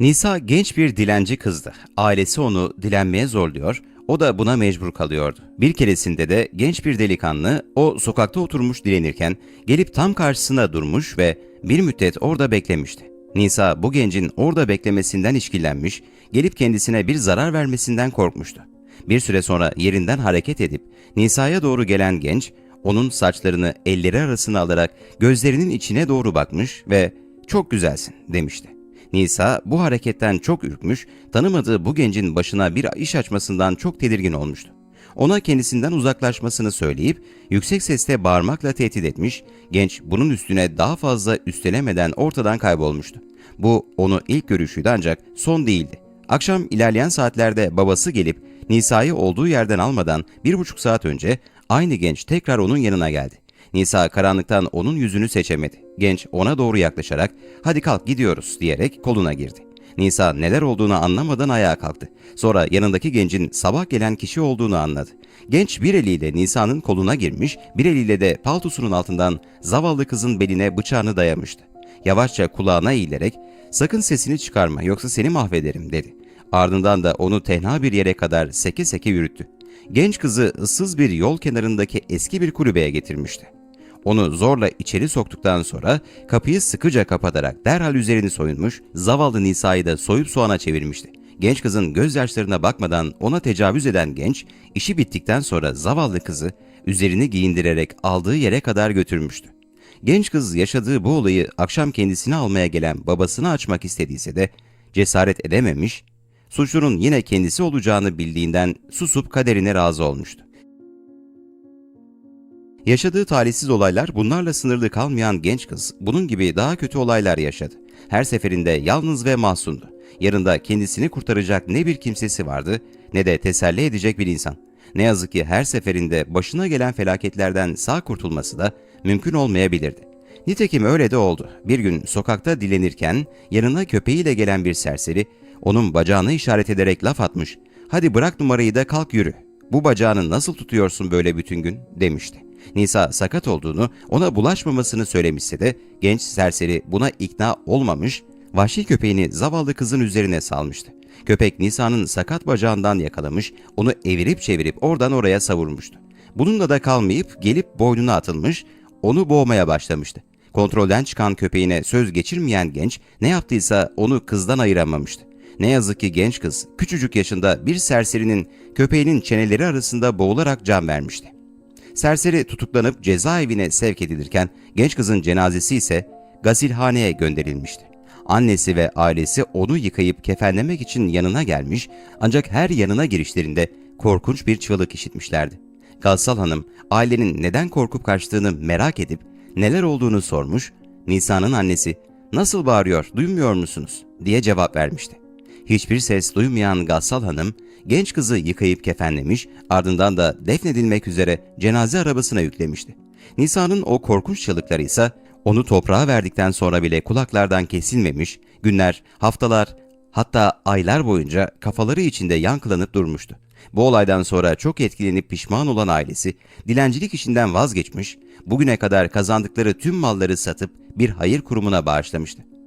Nisa genç bir dilenci kızdı. Ailesi onu dilenmeye zorluyor, o da buna mecbur kalıyordu. Bir keresinde de genç bir delikanlı o sokakta oturmuş dilenirken gelip tam karşısına durmuş ve bir müddet orada beklemişti. Nisa bu gencin orada beklemesinden işkillenmiş, gelip kendisine bir zarar vermesinden korkmuştu. Bir süre sonra yerinden hareket edip Nisa'ya doğru gelen genç, onun saçlarını elleri arasına alarak gözlerinin içine doğru bakmış ve ''Çok güzelsin'' demişti. Nisa bu hareketten çok ürkmüş, tanımadığı bu gencin başına bir iş açmasından çok tedirgin olmuştu. Ona kendisinden uzaklaşmasını söyleyip yüksek sesle bağırmakla tehdit etmiş, genç bunun üstüne daha fazla üstelemeden ortadan kaybolmuştu. Bu onu ilk görüşüydü ancak son değildi. Akşam ilerleyen saatlerde babası gelip Nisa'yı olduğu yerden almadan bir buçuk saat önce aynı genç tekrar onun yanına geldi. Nisa karanlıktan onun yüzünü seçemedi. Genç ona doğru yaklaşarak hadi kalk gidiyoruz diyerek koluna girdi. Nisa neler olduğunu anlamadan ayağa kalktı. Sonra yanındaki gencin sabah gelen kişi olduğunu anladı. Genç bir eliyle Nisa'nın koluna girmiş, bir eliyle de paltosunun altından zavallı kızın beline bıçağını dayamıştı. Yavaşça kulağına eğilerek sakın sesini çıkarma yoksa seni mahvederim dedi. Ardından da onu tenha bir yere kadar seke seke yürüttü. Genç kızı ıssız bir yol kenarındaki eski bir kulübeye getirmişti. Onu zorla içeri soktuktan sonra kapıyı sıkıca kapatarak derhal üzerini soyunmuş, zavallı Nisa'yı da soyup soğana çevirmişti. Genç kızın gözyaşlarına bakmadan ona tecavüz eden genç, işi bittikten sonra zavallı kızı üzerini giyindirerek aldığı yere kadar götürmüştü. Genç kız yaşadığı bu olayı akşam kendisini almaya gelen babasına açmak istediyse de cesaret edememiş, suçlunun yine kendisi olacağını bildiğinden susup kaderine razı olmuştu. Yaşadığı talihsiz olaylar bunlarla sınırlı kalmayan genç kız bunun gibi daha kötü olaylar yaşadı. Her seferinde yalnız ve mahzundu. Yanında kendisini kurtaracak ne bir kimsesi vardı ne de teselli edecek bir insan. Ne yazık ki her seferinde başına gelen felaketlerden sağ kurtulması da mümkün olmayabilirdi. Nitekim öyle de oldu. Bir gün sokakta dilenirken yanına köpeğiyle gelen bir serseri onun bacağını işaret ederek laf atmış. Hadi bırak numarayı da kalk yürü. Bu bacağını nasıl tutuyorsun böyle bütün gün demişti. Nisa sakat olduğunu, ona bulaşmamasını söylemişse de genç serseri buna ikna olmamış, vahşi köpeğini zavallı kızın üzerine salmıştı. Köpek Nisa'nın sakat bacağından yakalamış, onu evirip çevirip oradan oraya savurmuştu. Bununla da kalmayıp gelip boynuna atılmış, onu boğmaya başlamıştı. Kontrolden çıkan köpeğine söz geçirmeyen genç ne yaptıysa onu kızdan ayıramamıştı. Ne yazık ki genç kız küçücük yaşında bir serserinin köpeğinin çeneleri arasında boğularak can vermişti. Serseri tutuklanıp cezaevine sevk edilirken genç kızın cenazesi ise gazilhaneye gönderilmişti. Annesi ve ailesi onu yıkayıp kefenlemek için yanına gelmiş ancak her yanına girişlerinde korkunç bir çığlık işitmişlerdi. Gassal Hanım ailenin neden korkup kaçtığını merak edip neler olduğunu sormuş, Nisa'nın annesi nasıl bağırıyor duymuyor musunuz diye cevap vermişti. Hiçbir ses duymayan Gassal Hanım genç kızı yıkayıp kefenlemiş ardından da defnedilmek üzere cenaze arabasına yüklemişti. Nisa'nın o korkunç çığlıkları ise onu toprağa verdikten sonra bile kulaklardan kesilmemiş, günler, haftalar hatta aylar boyunca kafaları içinde yankılanıp durmuştu. Bu olaydan sonra çok etkilenip pişman olan ailesi dilencilik işinden vazgeçmiş, bugüne kadar kazandıkları tüm malları satıp bir hayır kurumuna bağışlamıştı.